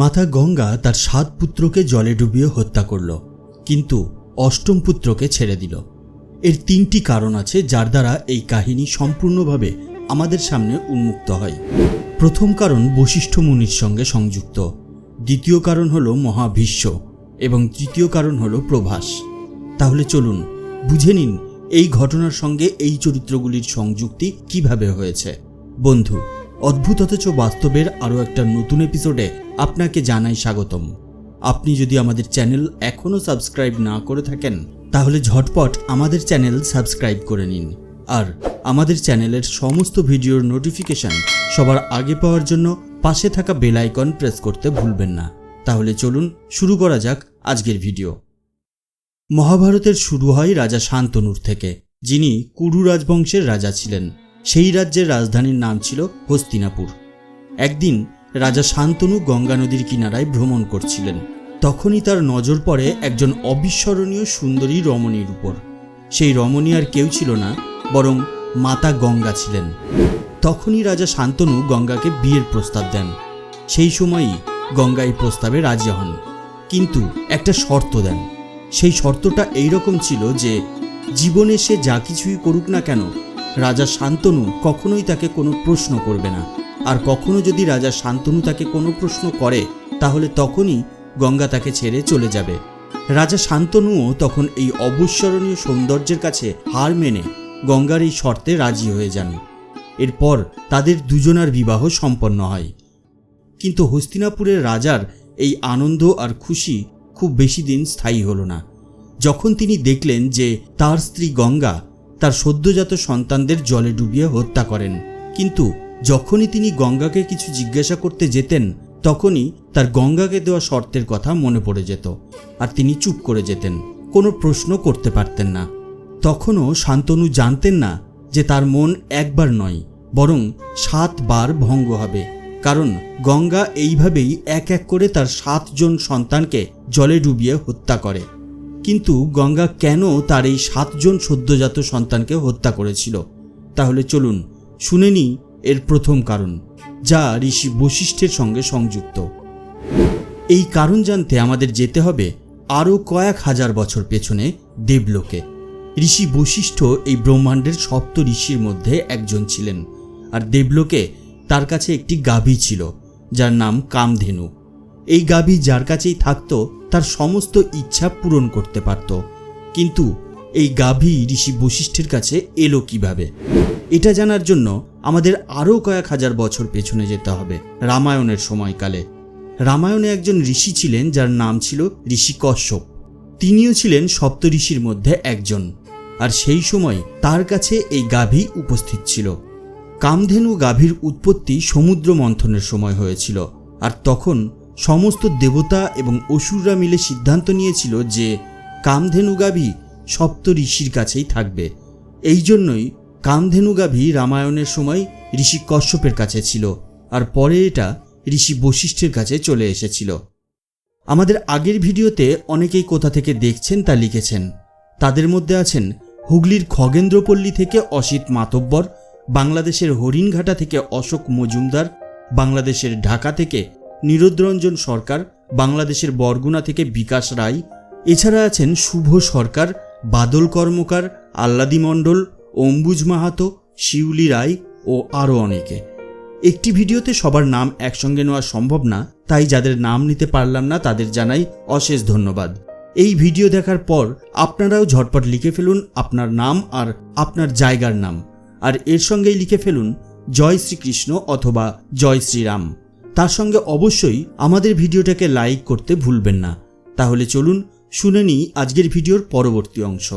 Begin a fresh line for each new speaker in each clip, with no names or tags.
মাতা গঙ্গা তার সাত পুত্রকে জলে ডুবিয়ে হত্যা করল, কিন্তু অষ্টম পুত্রকে ছেড়ে দিল। এর তিনটি কারণ আছে যার দ্বারা এই কাহিনী সম্পূর্ণভাবে আমাদের সামনে উন্মুক্ত হয়। প্রথম কারণ বশিষ্ঠ মুনির সঙ্গে সংযুক্ত। দ্বিতীয় কারণ হলো মহাভীষ্ম এবং তৃতীয় কারণ হলো প্রভাস। তাহলে চলুন বুঝে নিন এই ঘটনার সঙ্গে এই চরিত্রগুলির সংযুক্তি কীভাবে হয়েছে। বন্ধু অদ্ভুত অথচ বাস্তবের আরও একটা নতুন এপিসোডে আপনাকে জানাই স্বাগতম। আপনি যদি আমাদের চ্যানেল এখনও সাবস্ক্রাইব না করে থাকেন, তাহলে ঝটপট আমাদের চ্যানেল সাবস্ক্রাইব করে নিন। আর আমাদের চ্যানেলের সমস্ত ভিডিওর নোটিফিকেশন সবার আগে পাওয়ার জন্য পাশে থাকা বেল আইকন প্রেস করতে ভুলবেন না। তাহলে চলুন শুরু করা যাক আজকের ভিডিও মহাভারতের শুরু হয় রাজা শান্তনুর থেকে, যিনি কুরু রাজবংশের রাজা ছিলেন। সেই রাজ্যের রাজধানীর নাম ছিল হস্তিনাপুর। একদিন রাজা শান্তনু গঙ্গা নদীর কিনারায় ভ্রমণ করছিলেন। তখনই তার নজর পড়ে একজন অবিস্মরণীয় সুন্দরী রমণীর উপর। সেই রমণী আর কেউ ছিল না, বরং মাতা গঙ্গা ছিলেন। তখনই রাজা শান্তনু গঙ্গাকে বিয়ের প্রস্তাব দেন। সেই সময়ই গঙ্গা এই প্রস্তাবে রাজি হন। কিন্তু একটা শর্ত দেন। সেই শর্তটা এইরকম ছিল যে, জীবনে সে যা কিছুই করুক না কেন রাজা শান্তনু কখনোই তাকে কোনো প্রশ্ন করবে না। আর কখনো যদি রাজা শান্তনু তাকে কোনো প্রশ্ন করে, তাহলে তখনই গঙ্গা তাকে ছেড়ে চলে যাবে। রাজা শান্তনুও তখন এই অবিস্মরণীয় সৌন্দর্যের কাছে হার মেনে গঙ্গার এই শর্তে রাজি হয়ে যান। এরপর তাদের দুজনার বিবাহ সম্পন্ন হয়। কিন্তু হস্তিনাপুরের রাজার এই আনন্দ আর খুশি খুব বেশি দিন স্থায়ী হলো না। যখন তিনি দেখলেন যে তার স্ত্রী গঙ্গা তার সদ্যজাত সন্তানদের জলে ডুবিয়ে হত্যা করেন। কিন্তু যখনই তিনি গঙ্গাকে কিছু জিজ্ঞাসা করতে যেতেন, তখনই তার গঙ্গাকে দেওয়া শর্তের কথা মনে পড়ে যেত আর তিনি চুপ করে যেতেন, কোনো প্রশ্ন করতে পারতেন না। তখনও শান্তনু জানতেন না যে তার মন একবার নয়, বরং সাতবার ভঙ্গ হবে। কারণ গঙ্গা এইভাবেই এক এক করে তার সাতজন সন্তানকে জলে ডুবিয়ে হত্যা করে। কিন্তু গঙ্গা কেন তার এই সাতজন সদ্যজাত সন্তানকে হত্যা করেছিল? তাহলে চলুন, শুনে নিই এর প্রথম কারণ, যা ঋষি বশিষ্ঠের সঙ্গে সংযুক্ত। এই কারণ জানতে আমাদের যেতে হবে আরও কয়েক হাজার বছর পেছনে দেবলোকে। ঋষি বশিষ্ঠ এই ব্রহ্মাণ্ডের সপ্ত ঋষির মধ্যে একজন ছিলেন, আর দেবলোকে তার কাছে একটি গাভী ছিল, যার নাম কামধেনু। এই গাভী যার কাছেই থাকতো, তার সমস্ত ইচ্ছা পূরণ করতে পারত। কিন্তু এই গাভী ঋষি বশিষ্ঠের কাছে এলো কীভাবে? এটা জানার জন্য আমাদের আরও কয়েক হাজার বছর পেছনে যেতে হবে, রামায়ণের সময়কালে। রামায়ণে একজন ঋষি ছিলেন, যার নাম ছিল ঋষি কশ্যপ। তিনিও ছিলেন সপ্ত ঋষির মধ্যে একজন। আর সেই সময় তার কাছে এই গাভী উপস্থিত ছিল। কামধেনু গাভীর উৎপত্তি সমুদ্র মন্থনের সময় হয়েছিল, আর তখন সমস্ত দেবতা এবং অসুররা মিলে সিদ্ধান্ত নিয়েছিল যে কামধেনু গাভী সপ্ত ঋষির কাছেই থাকবে। এই জন্যই কামধেনু গাভী রামায়ণের সময় ঋষি কশ্যপের কাছে ছিল আর পরে এটা ঋষি বশিষ্ঠের কাছে চলে এসেছিল। আমাদের আগের ভিডিওতে অনেকেই কোথা থেকে দেখছেন তা লিখেছেন। তাদের মধ্যে আছেন হুগলির খগেন্দ্রপল্লী থেকে অসিত মাতব্বর, বাংলাদেশের হরিণঘাটা থেকে অশোক মজুমদার, বাংলাদেশের ঢাকা থেকে নিরুদ্রঞ্জন সরকার বাংলাদেশের বরগুনা থেকে বিকাশ রায়, এছাড়া আছেন শুভ সরকার, বাদল কর্মকার, আল্লাদি মণ্ডল, অম্বুজ মাহাতো, শিউলি রায় ও আরও অনেকে। একটি ভিডিওতে সবার নাম একসঙ্গে নেওয়া সম্ভব না, তাই যাদের নাম নিতে পারলাম না তাদের জানাই অশেষ ধন্যবাদ। এই ভিডিও দেখার পর আপনারাও ঝটপট লিখে ফেলুন আপনার নাম আর আপনার জায়গার নাম। আর এর সঙ্গেই লিখে ফেলুন, জয় শ্রীকৃষ্ণ অথবা জয় শ্রীরাম। তার সঙ্গে অবশ্যই আমাদের ভিডিওটাকে লাইক করতে ভুলবেন না। তাহলে চলুন শুনে নিই আজকের ভিডিওর পরবর্তী অংশ।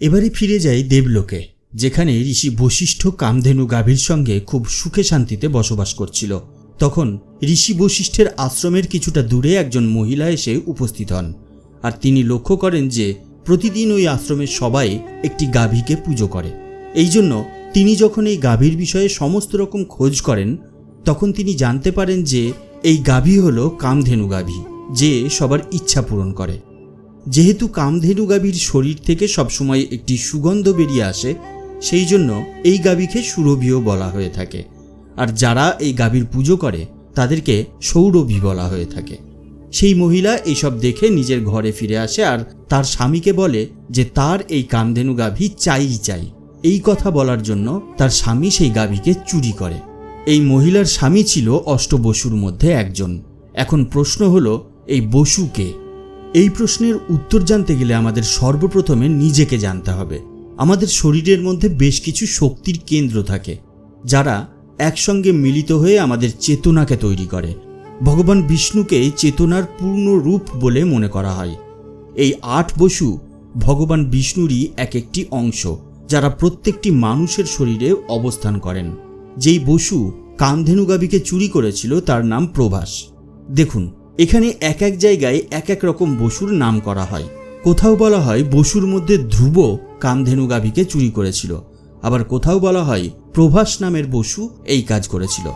এবারে ফিরে যাই দেবলোকে, যেখানে ঋষি বশিষ্ঠ কামধেনু গাভীর সঙ্গে খুব সুখে শান্তিতে বসবাস করছিল। তখন ঋষি বশিষ্ঠের আশ্রমের কিছুটা দূরে একজন মহিলা এসে উপস্থিত হন, আর তিনি লক্ষ্য করেন যে প্রতিদিন ওই আশ্রমের সবাই একটি গাভীকে পুজো করে। এই জন্য তিনি যখন এই গাভীর বিষয়ে সমস্ত রকম খোঁজ করেন তখন তিনি জানতে পারেন যে এই গাভী হল কামধেনু গাভী, যে সবার ইচ্ছা পূরণ করে। যেহেতু কামধেনু গাভীর শরীর থেকে সবসময় একটি সুগন্ধ বেরিয়ে আসে, সেই জন্য এই গাভীকে সুরভিও বলা হয়ে থাকে। আর যারা এই গাভীর পুজো করে, তাদেরকে সৌরভী বলা হয়ে থাকে। সেই মহিলা এইসব দেখে নিজের ঘরে ফিরে আসে আর তার স্বামীকে বলে যে তার এই কামধেনু গাভী চাইই চাই। এই কথা বলার জন্য তার স্বামী সেই গাভীকে চুরি করে। এই মহিলার স্বামী ছিল অষ্টবসুর মধ্যে একজন। এখন প্রশ্ন হলো, এই বসুকে এই প্রশ্নের উত্তর জানতে গেলে আমাদের সর্বপ্রথমে নিজেকে জানতে হবে। আমাদের শরীরের মধ্যে বেশ কিছু শক্তির কেন্দ্র থাকে, যারা একসঙ্গে মিলিত হয়ে আমাদের চেতনাকে তৈরি করে। ভগবান বিষ্ণুকে চেতনার পূর্ণ রূপ বলে মনে করা হয়। এই আট বসু ভগবান বিষ্ণুরই এক একটি অংশ, যারা প্রত্যেকটি মানুষের শরীরে অবস্থান করেন। যেই বসু কামধেনু গাভীকে চুরি করেছিল তার নাম প্রভাস। দেখুন, এখানে এক এক জায়গায় এক এক রকম বসুর নাম করা হয়। কোথাও বলা হয় বসুর মধ্যে ধ্রুব কামধেনু গাভীকে চুরি করেছিল। আবার কোথাও বলা হয় প্রভাস নামের বসু এই কাজ করেছিল।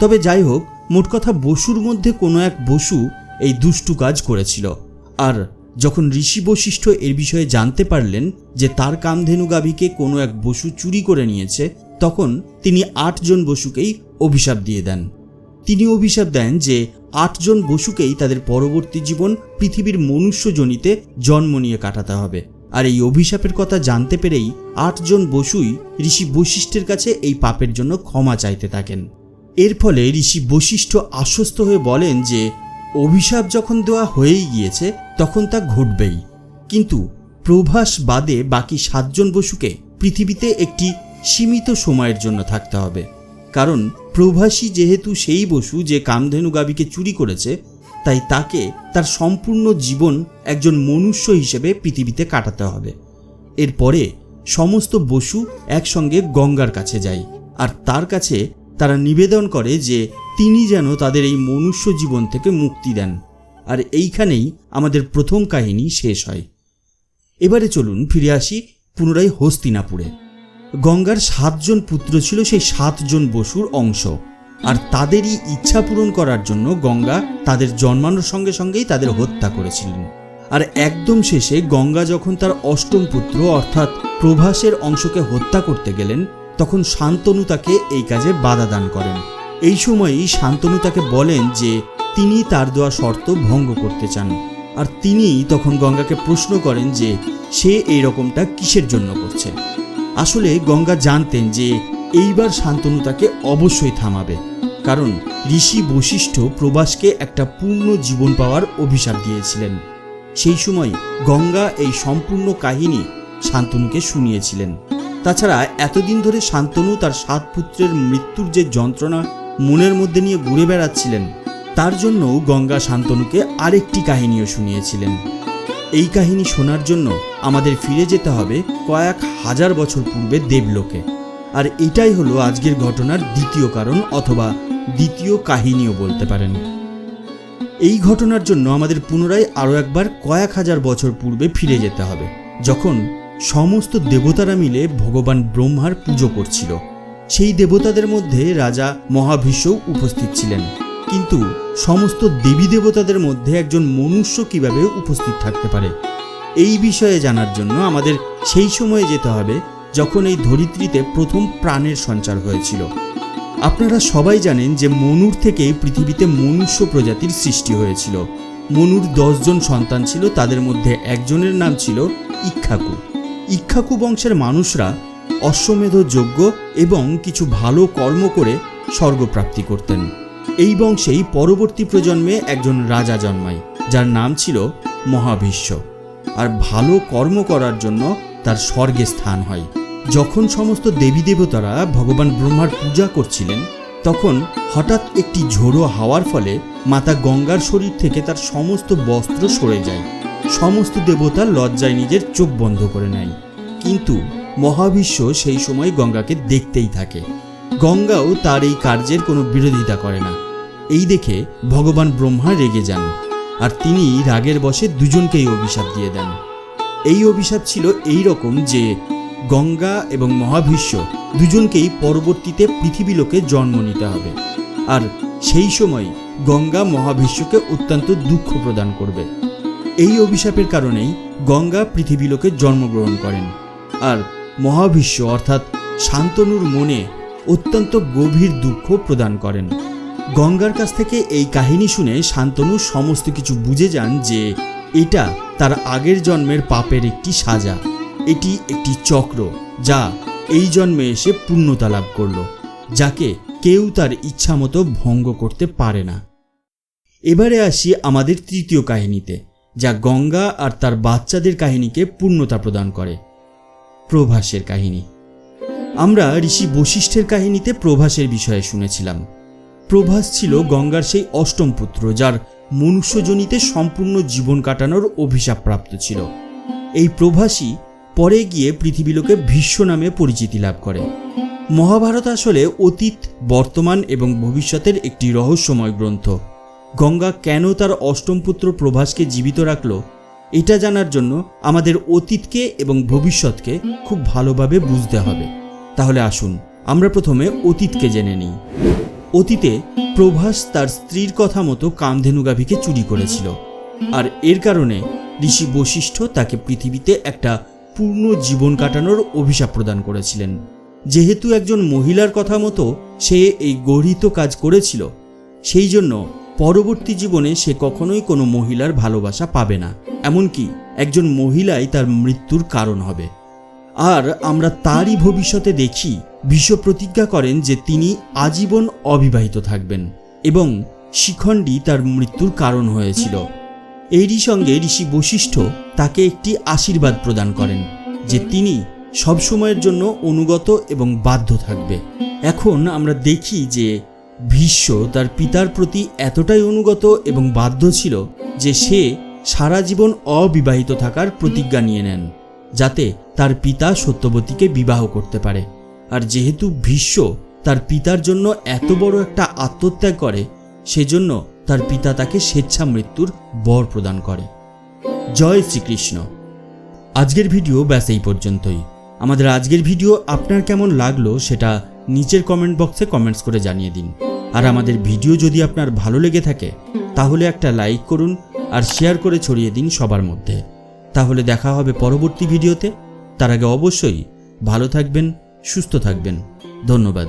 তবে যাই হোক, মোট কথা বসুর মধ্যে কোনো এক বসু এই দুষ্টু কাজ করেছিল। আর যখন ঋষি বশিষ্ঠ এর বিষয়ে জানতে পারলেন যে তার কামধেনু গাভীকে কোনো এক বসু চুরি করে নিয়েছে, তখন তিনি আটজন বসুকেই অভিশাপ দিয়ে দেন। তিনি অভিশাপ দেন যে আটজন বসুকেই তাদের পরবর্তী জীবন পৃথিবীর মনুষ্যজনিতে জন্ম নিয়ে কাটাতে হবে। আর এই অভিশাপের কথা জানতে পেরেই আটজন বসুই ঋষি বশিষ্ঠের কাছে এই পাপের জন্য ক্ষমা চাইতে থাকেন। এর ফলে ঋষি বশিষ্ঠ আশ্বস্ত হয়ে বলেন যে অভিশাপ যখন দেওয়া হয়েই গিয়েছে তখন তা ঘটবেই। কিন্তু প্রভাস বাদে বাকি সাতজন বসুকে পৃথিবীতে একটি সীমিত সময়ের জন্য থাকতে হবে। কারণ প্রভাসী যেহেতু সেই বসু যে কামধেনু গাভীকে চুরি করেছে, তাই তাকে তার সম্পূর্ণ জীবন একজন মনুষ্য হিসেবে পৃথিবীতে কাটাতে হবে। এরপরে সমস্ত বসু একসঙ্গে গঙ্গার কাছে যায় আর তার কাছে তারা নিবেদন করে যে তিনি যেন তাদের এই মনুষ্য জীবন থেকে মুক্তি দেন। আর এইখানেই আমাদের প্রথম কাহিনী শেষ হয়। এবারে চলুন ফিরে আসি পুনরায় হস্তিনাপুরে। গঙ্গার সাতজন পুত্র ছিল সেই সাতজন বসুর অংশ। আর তাদেরই ইচ্ছা পূরণ করার জন্য গঙ্গা তাদের জন্মানোর সঙ্গে সঙ্গেই তাদের হত্যা করেছিলেন। আর একদম শেষে গঙ্গা যখন তার অষ্টম পুত্র, অর্থাৎ প্রভাসের অংশকে হত্যা করতে গেলেন, তখন শান্তনু তাকে এই কাজে বাধা দান করেন। এই সময়ই শান্তনু তাকে বলেন যে তিনি তার দেওয়া শর্ত ভঙ্গ করতে চান। আর তিনি তখন গঙ্গাকে প্রশ্ন করেন যে, সে এই রকমটা কিসের জন্য করছে? আসলে গঙ্গা জানতেন যে, এইবার শান্তনু তাকে অবশ্যই থামাবে। কারণ ঋষি বশিষ্ঠ প্রবাসকে একটা পূর্ণ জীবন পাওয়ার অভিশাপ দিয়েছিলেন। সেই সময় গঙ্গা এই সম্পূর্ণ কাহিনী শান্তনুকে শুনিয়েছিলেন। তাছাড়া এতদিন ধরে শান্তনু তার সাত পুত্রের মৃত্যুর যে যন্ত্রণা মনের মধ্যে নিয়ে ঘুরে বেড়াচ্ছিলেন তার জন্য গঙ্গা শান্তনুকে আরেকটি কাহিনীও শুনিয়েছিলেন। এই কাহিনী শোনার জন্য আমাদের ফিরে যেতে হবে কয়েক হাজার বছর পূর্বে দেবলোকে। আর এটাই হলো আজকের ঘটনার দ্বিতীয় কারণ অথবা দ্বিতীয় কাহিনীও বলতে পারেন। এই ঘটনার জন্য আমাদের পুনরায় আরও একবার কয়েক হাজার বছর পূর্বে ফিরে যেতে হবে, যখন সমস্ত দেবতারা মিলে ভগবান ব্রহ্মার পুজো করছিল। সেই দেবতাদের মধ্যে রাজা মহাভীষ্মও উপস্থিত ছিলেন। কিন্তু সমস্ত দেবী দেবতাদের মধ্যে একজন মনুষ্য কীভাবে উপস্থিত থাকতে পারে? এই বিষয়ে জানার জন্য আমাদের সেই সময়ে যেতে হবে যখন এই ধরিত্রীতে প্রথম প্রাণের সঞ্চার হয়েছিল। আপনারা সবাই জানেন যে মনুর থেকে পৃথিবীতে মনুষ্য প্রজাতির সৃষ্টি হয়েছিল। মনুর দশজন সন্তান ছিল, তাদের মধ্যে একজনের নাম ছিল ইক্ষাকু। ইক্ষাকু বংশের মানুষরা অশ্বমেধ যজ্ঞ এবং কিছু ভালো কর্ম করে স্বর্গপ্রাপ্তি করতেন। এই বংশেই পরবর্তী প্রজন্মে একজন রাজা জন্মায়, যার নাম ছিল মহাবিশ্ব। আর ভালো কর্ম করার জন্য তার স্বর্গে স্থান হয়। যখন সমস্ত দেবী দেবতারা ভগবান ব্রহ্মার পূজা করছিলেন, তখন হঠাৎ একটি ঝোড়ো হাওয়ার ফলে মাতা গঙ্গার শরীর থেকে তার সমস্ত বস্ত্র সরে যায়। সমস্ত দেবতা লজ্জায় নিজের চোখ বন্ধ করে নেয়। কিন্তু মহাবিশ্ব সেই সময় গঙ্গাকে দেখতেই থাকে। গঙ্গাও তার এই কার্যের কোনো বিরোধিতা করে না। এই দেখে ভগবান ব্রহ্মা রেগে যান, আর তিনি রাগের বশে দুজনকেই অভিশাপ দিয়ে দেন। এই অভিশাপ ছিল এই রকম যে গঙ্গা এবং মহাবিশ্ব দুজনকেই পরবর্তীতে পৃথিবীলোকে জন্ম নিতে হবে, আর সেই সময় গঙ্গা মহাবিশ্বকে অত্যন্ত দুঃখ প্রদান করবে। এই অভিশাপের কারণেই গঙ্গা পৃথিবীলোকে জন্মগ্রহণ করেন, আর মহাবিশ্ব অর্থাৎ শান্তনুর মনে অত্যন্ত গভীর দুঃখ প্রদান করেন। গঙ্গার কাছ থেকে এই কাহিনী শুনে শান্তনু সমস্ত কিছু বুঝে যান যে এটা তার আগের জন্মের পাপের একটি সাজা। এটি একটি চক্র যা এই জন্মে এসে পূর্ণতা লাভ করল, যাকে কেউ তার ইচ্ছা মতো ভঙ্গ করতে পারে না। এবারে আসি আমাদের তৃতীয় কাহিনীতে, যা গঙ্গা আর তার বাচ্চাদের কাহিনীকে পূর্ণতা প্রদান করে। প্রভাসের কাহিনী। আমরা ঋষি বশিষ্ঠের কাহিনীতে প্রভাসের বিষয়ে শুনেছিলাম। প্রভাস ছিল গঙ্গার সেই অষ্টম পুত্র, যার মনুষ্যজনিতে সম্পূর্ণ জীবন কাটানোর অভিশাপ প্রাপ্ত ছিল। এই প্রভাসই পরে গিয়ে পৃথিবীলোকে ভীষ্ম নামে পরিচিতি লাভ করে। মহাভারত আসলে অতীত, বর্তমান এবং ভবিষ্যতের একটি রহস্যময় গ্রন্থ। গঙ্গা কেন তার অষ্টম পুত্র প্রভাসকে জীবিত রাখল, এটা জানার জন্য আমাদের অতীতকে এবং ভবিষ্যৎকে খুব ভালোভাবে বুঝতে হবে। তাহলে আসুন, আমরা প্রথমে অতীতকে জেনে নিই। অতীতে প্রভাস তার স্ত্রীর কথা মতো কামধেনু গাভীকে চুরি করেছিল। আর এর কারণে ঋষি বশিষ্ঠ তাকে পৃথিবীতে একটা পূর্ণ জীবন কাটানোর অভিশাপ প্রদান করেছিলেন। যেহেতু একজন মহিলার কথা মতো সে এই গর্হিত কাজ করেছিল, সেই জন্য পরবর্তী জীবনে সে কখনোই কোনো মহিলার ভালোবাসা পাবে না। এমনকি একজন মহিলাই তার মৃত্যুর কারণ হবে। আর আমরা তারই ভবিষ্যতে দেখি, বিশ্ব প্রতিজ্ঞা করেন যে তিনি আজীবন অবিবাহিত থাকবেন এবং শিখণ্ডী তার মৃত্যুর কারণ হয়েছিল। এরই সঙ্গে ঋষি বশিষ্ঠ তাকে একটি আশীর্বাদ প্রদান করেন যে তিনি সবসময়ের জন্য অনুগত এবং বাধ্য থাকবে। এখন আমরা দেখি যে ভীষ্ম তার পিতার প্রতি এতটাই অনুগত এবং বাধ্য ছিল যে সে সারা জীবন অবিবাহিত থাকার প্রতিজ্ঞা নিয়ে নেন। যাতে তার পিতা সত্যবতীকে বিবাহ করতে পারে। আর যেহেতু ভীষ্ম তার পিতার জন্য এত বড় একটা আত্মত্যাগ করে, সেজন্য তার পিতা তাকে স্বেচ্ছা মৃত্যুর বর প্রদান করে। জয় শ্রীকৃষ্ণ। আজকের ভিডিও ব্যাস এই পর্যন্তই। আমাদের আজকের ভিডিও আপনার কেমন লাগল সেটা নিচের কমেন্ট বক্সে কমেন্টস করে জানিয়ে দিন। আর আমাদের ভিডিও যদি আপনার ভালো লেগে থাকে, তাহলে একটা লাইক করুন আর শেয়ার করে ছড়িয়ে দিন সবার মধ্যে। তাহলে দেখা হবে পরবর্তী ভিডিওতে। তার আগে অবশ্যই ভালো থাকবেন সুস্থ থাকবেন। ধন্যবাদ।